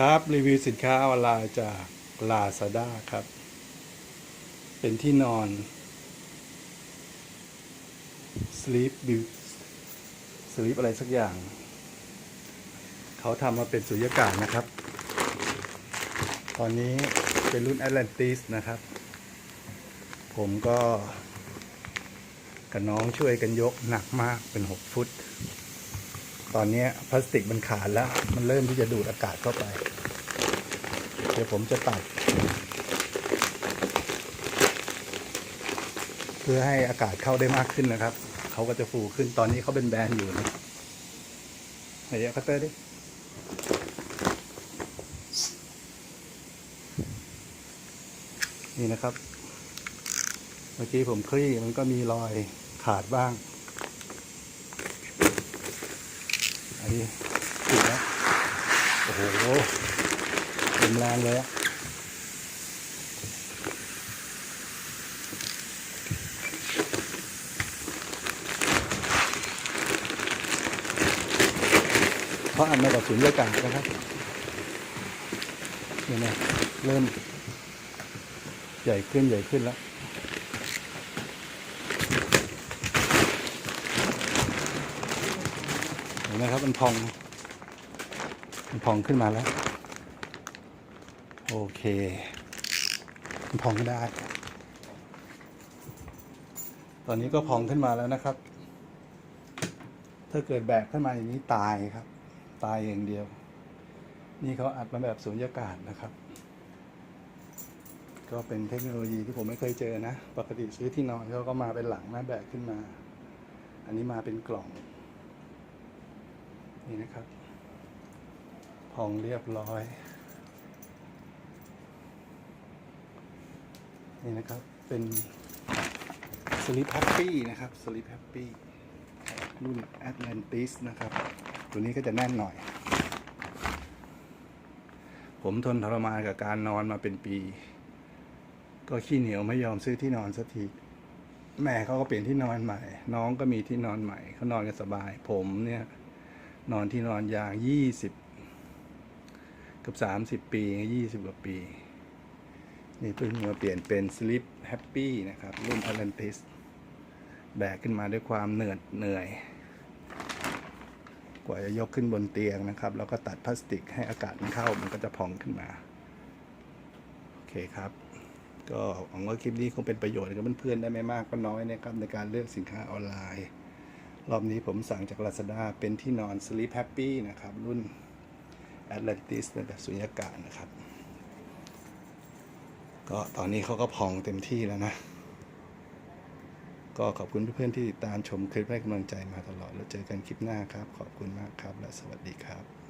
ครับ รีวิวสินค้าออนไลน์จาก Lazada ครับ เป็นที่นอน Sleep Build Sleep อะไรสักอย่าง เขาทำมาเป็นสุญญากาศนะครับ ตอนนี้เป็นรุ่น Atlantis นะครับ ผมก็ กับน้องช่วยกันยกหนักมากเป็น 6 ฟุต ตอนนี้พลาสติกมันขาดแล้ว มันเริ่มที่จะดูดอากาศเข้าไป เดี๋ยวผมจะตัด เพื่อให้อากาศเข้าได้มากขึ้นนะครับ เขาก็จะฟูขึ้นตอนนี้เขาเป็นแบนอยู่นะไหนเดี๋ยวคัตเตอร์ดินี่นะครับ เมื่อกี้ผมคลี่มันก็มีรอยขาดบ้าง อันนี้ติดแล้วโอ้โหเต็มแรงเลยอะเพราะอันมาจากศูนย์ยกาศนะครับเนี่ยนะเริ่มใหญ่ขึ้นใหญ่ขึ้นแล้ว ห็นไหมครับมันพอง มันพองขึ้นมาแล้ว โอเค มันพองได้ ตอนนี้ก็พองขึ้นมาแล้วนะครับ ถ้าเกิดแบกขึ้นมาอย่างนี้ตายครับ ตายอย่างเดียว นี่เขาอัดมาแบบสูญญากาศนะครับ ก็เป็นเทคโนโลยีที่ผมไม่เคยเจอนะ ปกติซื้อที่นอนเขาก็มาเป็นหลังนะแบกขึ้นมา อันนี้มาเป็นกล่อง นี่นะครับพองเรียบร้อย นี่นะครับเป็น Sleep Happy นะครับ Sleep Happy รุ่น Atlantis นะครับ ตัวนี้ก็จะแน่นหน่อย ผมทนทรมานกับการนอนมาเป็นปี ก็ขี้เหนียวไม่ยอมซื้อที่นอนสักทีแม่เขาก็เปลี่ยนที่นอนใหม่ น้องก็มีที่นอนใหม่เขานอนกันสบาย ผมเนี่ย นอนที่นอนยางยี่สิบกับสามสิบปียี่สิบกว่าปี นี่เพิ่งมาเปลี่ยนเป็น Sleep Happy นะครับ รุ่น Atlantis แบกขึ้นมาด้วยความเหนื่อยเหนื่อย กว่าจะยกขึ้นบนเตียงนะครับ แล้วก็ตัดพลาสติกให้อากาศมันเข้ามันก็จะพองขึ้นมา โอเคครับ ก็หวังว่าคลิปนี้คงเป็นประโยชน์กับเพื่อนๆได้ไม่มากก็น้อยนะครับในการเลือกสินค้าออนไลน์ รอบนี้ผมสั่งจาก Lazada เป็นที่นอน Sleep Happy นะครับ รุ่น Atlantis เป็นแบบสุญญากาศนะครับ ก็ตอนนี้เขาก็พองเต็มที่แล้วนะ ก็ขอบคุณเพื่อนๆที่ติดตามชมคลิปให้กำลังใจมาตลอด แล้วเจอกันคลิปหน้าครับ ขอบคุณมากครับ และสวัสดีครับ